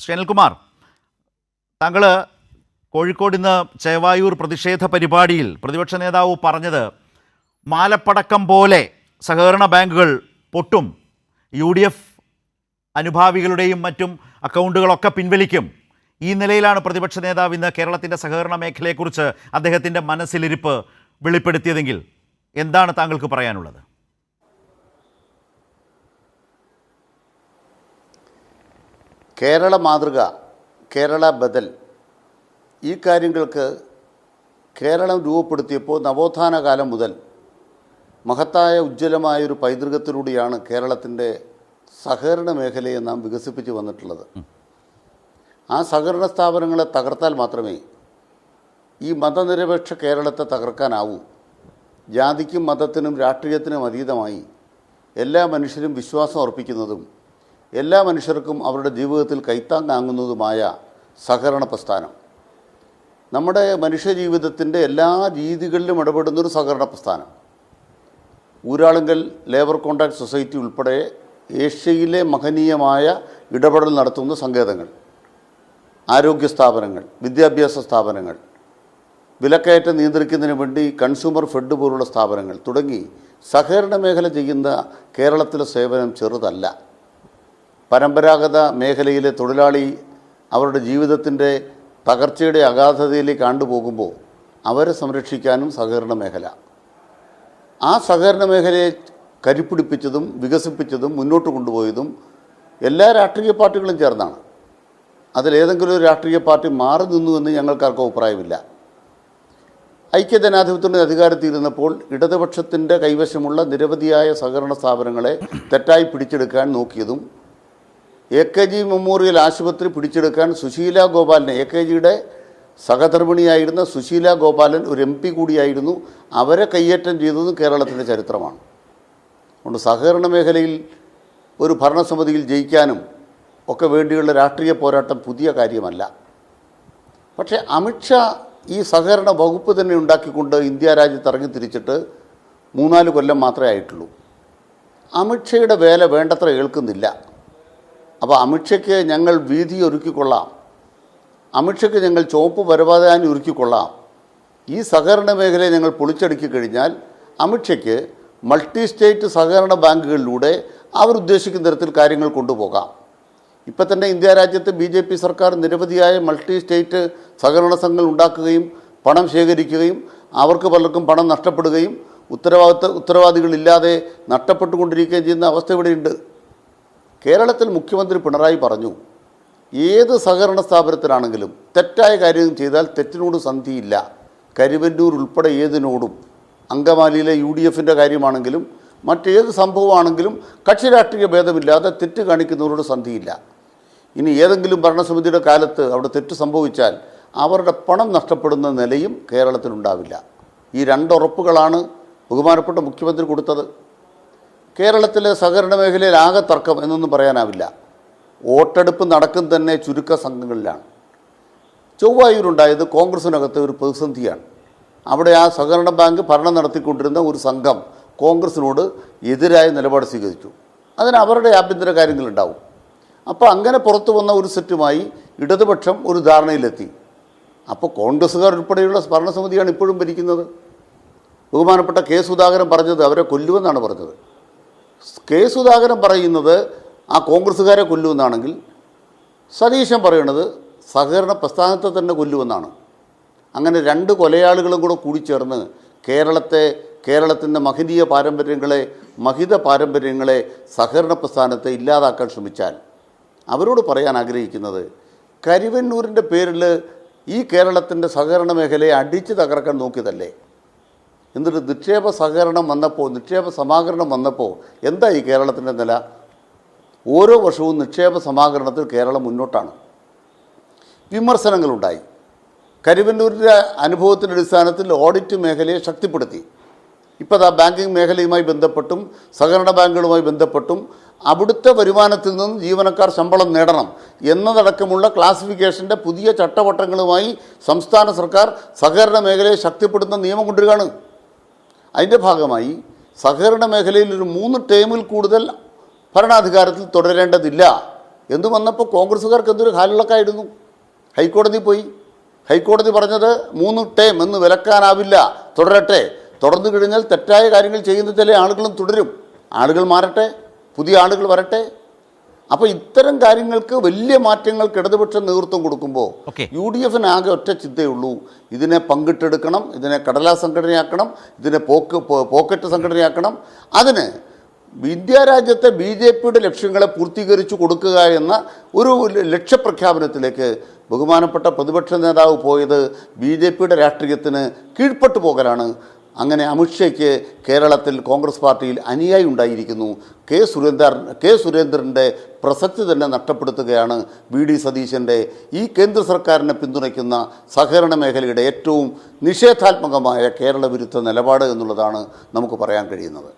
ശ്രീ അനിൽകുമാർ താങ്കൾ കോഴിക്കോട് ഇന്ന് ചേവായൂർ പ്രതിഷേധ പരിപാടിയിൽ പ്രതിപക്ഷ നേതാവ് പറഞ്ഞത് മാലപ്പടക്കം പോലെ സഹകരണ ബാങ്കുകൾ പൊട്ടും യു ഡി എഫ് അനുഭാവികളുടെയും മറ്റും അക്കൗണ്ടുകളൊക്കെ പിൻവലിക്കും. ഈ നിലയിലാണ് പ്രതിപക്ഷ നേതാവ് ഇന്ന് കേരളത്തിന്റെ സഹകരണ മേഖലയെക്കുറിച്ച് അദ്ദേഹത്തിന്റെ മനസ്സിലിരിപ്പ് വെളിപ്പെടുത്തിയതെങ്കിൽ എന്താണ് താങ്കൾക്ക് പറയാനുള്ളത്? കേരള മാതൃക കേരള ബദൽ. ഈ കാര്യങ്ങൾക്ക് കേരളം രൂപപ്പെടുത്തിയപ്പോൾ നവോത്ഥാന കാലം മുതൽ മഹത്തായ ഉജ്ജ്വലമായൊരു പൈതൃകത്തിലൂടെയാണ് കേരളത്തിന്റെ സഹകരണ മേഖലയെ നാം വികസിപ്പിച്ച് വന്നിട്ടുള്ളത്. ആ സഹകരണ സ്ഥാപനങ്ങളെ തകർത്താൽ മാത്രമേ ഈ മതനിരപേക്ഷ കേരളത്തെ തകർക്കാനാവൂ. ജാതിക്കും മതത്തിനും രാഷ്ട്രീയത്തിനും അതീതമായി എല്ലാ മനുഷ്യരും വിശ്വാസം അർപ്പിക്കുന്നതും എല്ലാ മനുഷ്യർക്കും അവരുടെ ജീവിതത്തിൽ കൈത്താങ്ങാങ്ങുന്നതുമായ സഹകരണ പ്രസ്ഥാനം. നമ്മുടെ മനുഷ്യജീവിതത്തിന്റെ എല്ലാ രീതികളിലും ഇടപെടുന്നൊരു സഹകരണ പ്രസ്ഥാനം. ഊരാളുങ്കൽ ലേബർ കോൺട്രാക്ട് സൊസൈറ്റി ഉൾപ്പെടെ ഏഷ്യയിലെ മഹനീയമായ ഇടപെടൽ നടത്തുന്ന സങ്കേതങ്ങൾ. ആരോഗ്യ സ്ഥാപനങ്ങൾ വിദ്യാഭ്യാസ സ്ഥാപനങ്ങൾ വിലക്കയറ്റം നിയന്ത്രിക്കുന്നതിന് വേണ്ടി കൺസ്യൂമർ ഫെഡ് പോലുള്ള സ്ഥാപനങ്ങൾ തുടങ്ങി സഹകരണ മേഖല ചെയ്യുന്ന കേരളത്തിലെ സേവനം ചെറുതല്ല. പരമ്പരാഗത മേഖലയിലെ തൊഴിലാളി അവരുടെ ജീവിതത്തിന്റെ തകർച്ചയുടെ അഗാധതയിലേക്ക് ആണ്ടുപോകുമ്പോൾ അവരെ സംരക്ഷിക്കാനും സഹകരണ മേഖല. ആ സഹകരണ മേഖലയെ കരിപ്പിടിപ്പിച്ചതും വികസിപ്പിച്ചതും മുന്നോട്ട് കൊണ്ടുപോയതും എല്ലാ രാഷ്ട്രീയ പാർട്ടികളും ചേർന്നാണ്. അതിലേതെങ്കിലും ഒരു രാഷ്ട്രീയ പാർട്ടി മാറി നിന്നു എന്ന് ഞങ്ങൾക്കാർക്കും അഭിപ്രായമില്ല. ഐക്യജനാധിപത്യത്തിന്റെ അധികാരത്തിയിരുന്നപ്പോൾ ഇടതുപക്ഷത്തിന്റെ കൈവശമുള്ള നിരവധിയായ സഹകരണ സ്ഥാപനങ്ങളെ തെറ്റായി പിടിച്ചെടുക്കാൻ നോക്കിയതും എ കെ ജി മെമ്മോറിയൽ ആശുപത്രി പിടിച്ചെടുക്കാൻ സുശീല ഗോപാലിനെ എ കെ ജിയുടെ സഹധർമ്മിണിയായിരുന്ന സുശീല ഗോപാലൻ ഒരു എം പി കൂടിയായിരുന്നു. അവരെ കയ്യേറ്റം ചെയ്തതും കേരളത്തിന്റെ ചരിത്രമാണ്. അതുകൊണ്ട് സഹകരണ മേഖലയിൽ ഒരു ഭരണസമിതിയിൽ ജയിക്കാനും ഒക്കെ വേണ്ടിയുള്ള രാഷ്ട്രീയ പോരാട്ടം പുതിയ കാര്യമല്ല. പക്ഷേ അമിത്ഷാ ഈ സഹകരണ വകുപ്പ് തന്നെ ഉണ്ടാക്കിക്കൊണ്ട് ഇന്ത്യ രാജ്യത്ത് ഇറങ്ങി തിരിച്ചിട്ട് മൂന്നാൽ കൊല്ലം മാത്രമേ ആയിട്ടുള്ളൂ. അമിത്ഷയുടെ വേല വേണ്ടത്ര ഏൽക്കുന്നില്ല. അപ്പോൾ അമിത്ഷയ്ക്ക് ഞങ്ങൾ വീതി ഒരുക്കിക്കൊള്ളാം. അമിത്ഷയ്ക്ക് ഞങ്ങൾ ചുവപ്പ് പരമാവധി ഒരുക്കിക്കൊള്ളാം. ഈ സഹകരണ മേഖലയെ ഞങ്ങൾ പൊളിച്ചടുക്കി കഴിഞ്ഞാൽ അമിത്ഷയ്ക്ക് മൾട്ടി സ്റ്റേറ്റ് സഹകരണ ബാങ്കുകളിലൂടെ അവരുദ്ദേശിക്കുന്ന തരത്തിൽ കാര്യങ്ങൾ കൊണ്ടുപോകാം. ഇപ്പം തന്നെ ഇന്ത്യ രാജ്യത്ത് ബി ജെ പി സർക്കാർ നിരവധിയായ മൾട്ടി സ്റ്റേറ്റ് സഹകരണ സംഘങ്ങൾ ഉണ്ടാക്കുകയും പണം ശേഖരിക്കുകയും അവർക്ക് പലർക്കും പണം നഷ്ടപ്പെടുകയും ഉത്തരവാദിത്ത ഉത്തരവാദികളില്ലാതെ നഷ്ടപ്പെട്ടുകൊണ്ടിരിക്കുകയും ചെയ്യുന്ന അവസ്ഥ ഇവിടെയുണ്ട്. കേരളത്തിൽ മുഖ്യമന്ത്രി പിണറായി പറഞ്ഞു ഏത് സഹകരണ സ്ഥാപനത്തിലാണെങ്കിലും തെറ്റായ കാര്യം ചെയ്താൽ തെറ്റിനോട് സന്ധിയില്ല. കരുവന്നൂർ ഉൾപ്പെടെ ഏതിനോടും. അങ്കമാലിയിലെ യു ഡി എഫിന്റെ കാര്യമാണെങ്കിലും മറ്റേത് സംഭവമാണെങ്കിലും കക്ഷി രാഷ്ട്രീയ ഭേദമില്ലാതെ തെറ്റ് കാണിക്കുന്നവരോട് സന്ധിയില്ല. ഇനി ഏതെങ്കിലും ഭരണസമിതിയുടെ കാലത്ത് അവിടെ തെറ്റ് സംഭവിച്ചാൽ അവരുടെ പണം നഷ്ടപ്പെടുന്ന നിലയും കേരളത്തിലുണ്ടാവില്ല. ഈ രണ്ടുറപ്പുകളാണ് ബഹുമാനപ്പെട്ട മുഖ്യമന്ത്രി കൊടുത്തത്. കേരളത്തിലെ സഹകരണ മേഖലയിൽ ആകെ തർക്കം എന്നൊന്നും പറയാനാവില്ല. വോട്ടെടുപ്പ് നടക്കും തന്നെ ചുരുക്ക സംഘങ്ങളിലാണ്. ചൊവ്വായൂരുണ്ടായത് കോൺഗ്രസിനകത്തെ ഒരു പ്രതിസന്ധിയാണ്. അവിടെ ആ സഹകരണ ബാങ്ക് ഭരണം നടത്തിക്കൊണ്ടിരുന്ന ഒരു സംഘം കോൺഗ്രസിനോട് എതിരായ നിലപാട് സ്വീകരിച്ചു. അതിന് അവരുടെ ആഭ്യന്തര കാര്യങ്ങളുണ്ടാവും. അപ്പോൾ അങ്ങനെ പുറത്തു വന്ന ഒരു സെറ്റുമായി ഇടതുപക്ഷം ഒരു ധാരണയിലെത്തി. അപ്പോൾ കോൺഗ്രസ്സുകാർ ഉൾപ്പെടെയുള്ള ഭരണസമിതിയാണ് ഇപ്പോഴും ഭരിക്കുന്നത്. ബഹുമാനപ്പെട്ട കെ സുധാകരൻ പറഞ്ഞത് അവരെ കൊല്ലുമെന്നാണ് പറഞ്ഞത്. കെ സുധാകരൻ പറയുന്നത് ആ കോൺഗ്രസ്സുകാരെ കൊല്ലുമെന്നാണെങ്കിൽ സതീശൻ പറയുന്നത് സഹകരണ പ്രസ്ഥാനത്തെ തന്നെ കൊല്ലുമെന്നാണ് അങ്ങനെ രണ്ട് കൊലയാളികളും കൂടെ കൂടിച്ചേർന്ന് കേരളത്തെ കേരളത്തിന്റെ മഹനീയ പാരമ്പര്യങ്ങളെ മഹിത പാരമ്പര്യങ്ങളെ സഹകരണ പ്രസ്ഥാനത്തെ ഇല്ലാതാക്കാൻ ശ്രമിച്ചാൽ അവരോട് പറയാൻ ആഗ്രഹിക്കുന്നത് കരിവന്നൂരിന്റെ പേരിൽ ഈ കേരളത്തിന്റെ സഹകരണ മേഖലയെ അടിച്ചു തകർക്കാൻ നോക്കിയതല്ലേ? എന്നിട്ട് നിക്ഷേപ സഹകരണം വന്നപ്പോൾ നിക്ഷേപ സമാഹരണം വന്നപ്പോൾ എന്താ ഈ കേരളത്തിന്റെ നില? ഓരോ വർഷവും നിക്ഷേപ സമാഹരണത്തിൽ കേരളം മുന്നോട്ടാണ്. വിമർശനങ്ങളുണ്ടായി. കരുവന്നൂരിന്റെ അനുഭവത്തിന്റെ അടിസ്ഥാനത്തിൽ ഓഡിറ്റ് മേഖലയെ ശക്തിപ്പെടുത്തി. ഇപ്പോൾ ആ ബാങ്കിങ് മേഖലയുമായി ബന്ധപ്പെട്ടും സഹകരണ ബാങ്കുകളുമായി ബന്ധപ്പെട്ടും അവിടുത്തെ വരുമാനത്തിൽ നിന്നും ജീവനക്കാർ ശമ്പളം നേടണം എന്നതടക്കമുള്ള ക്ലാസിഫിക്കേഷന്റെ പുതിയ ചട്ടവട്ടങ്ങളുമായി സംസ്ഥാന സർക്കാർ സഹകരണ മേഖലയെ ശക്തിപ്പെടുത്തുന്ന നിയമം കൊണ്ടുവരികയാണ്. അതിന്റെ ഭാഗമായി സഹകരണ മേഖലയിൽ ഒരു മൂന്ന് ടേമിൽ കൂടുതൽ ഭരണാധികാരത്തിൽ തുടരേണ്ടതില്ല. എന്ന് വന്നപ്പോൾ കോൺഗ്രസ്സുകാർക്ക് എന്തൊരു ഹാലിളക്കായിരുന്നു ഹൈക്കോടതി പോയി. ഹൈക്കോടതി പറഞ്ഞത് മൂന്ന് ടേം എന്ന് വിലക്കാനാവില്ല. തുടരട്ടെ. തുടർന്നു കഴിഞ്ഞാൽ തെറ്റായ കാര്യങ്ങൾ ചെയ്യുന്ന ചില ആളുകളും തുടരും. ആളുകൾ മാറട്ടെ. പുതിയ ആളുകൾ വരട്ടെ. അപ്പോൾ ഇത്തരം കാര്യങ്ങൾക്ക് വലിയ മാറ്റങ്ങൾക്ക് ഇടതുപക്ഷ നേതൃത്വം കൊടുക്കുമ്പോൾ. യു ഡി എഫിന് ആകെ ഒറ്റ ചിന്തയുള്ളൂ ഇതിനെ പങ്കിട്ടെടുക്കണം ഇതിനെ കടലാ സംഘടനയാക്കണം ഇതിനെ പോക്ക് പോക്കറ്റ് സംഘടനയാക്കണം. അതിന് വിദ്യാരാജ്യത്തെ രാജ്യത്തെ ബി ജെ പിയുടെ ലക്ഷ്യങ്ങളെ പൂർത്തീകരിച്ചു കൊടുക്കുക എന്ന ഒരു ലക്ഷ്യപ്രഖ്യാപനത്തിലേക്ക് ബഹുമാനപ്പെട്ട പ്രതിപക്ഷ നേതാവ് പോയത് ബി ജെ പിയുടെ രാഷ്ട്രീയത്തിന് കീഴ്പ്പെട്ടു പോകലാണ്. അങ്ങനെ അമിത്ഷയ്ക്ക് കേരളത്തിൽ കോൺഗ്രസ് പാർട്ടിയിൽ അനുയായി ഉണ്ടായിരിക്കുന്നു. കെ സുരേന്ദ്രൻ കെ സുരേന്ദ്രന്റെ പ്രസക്തി തന്നെ നഷ്ടപ്പെടുത്തുകയാണ് വി ഡി സതീശന്റെ ഈ കേന്ദ്ര സർക്കാരിനെ പിന്തുണയ്ക്കുന്ന സഹകരണ മേഖലയുടെ ഏറ്റവും നിഷേധാത്മകമായ കേരള വിരുദ്ധ നിലപാട് എന്നുള്ളതാണ് നമുക്ക് പറയാൻ കഴിയുന്നത്.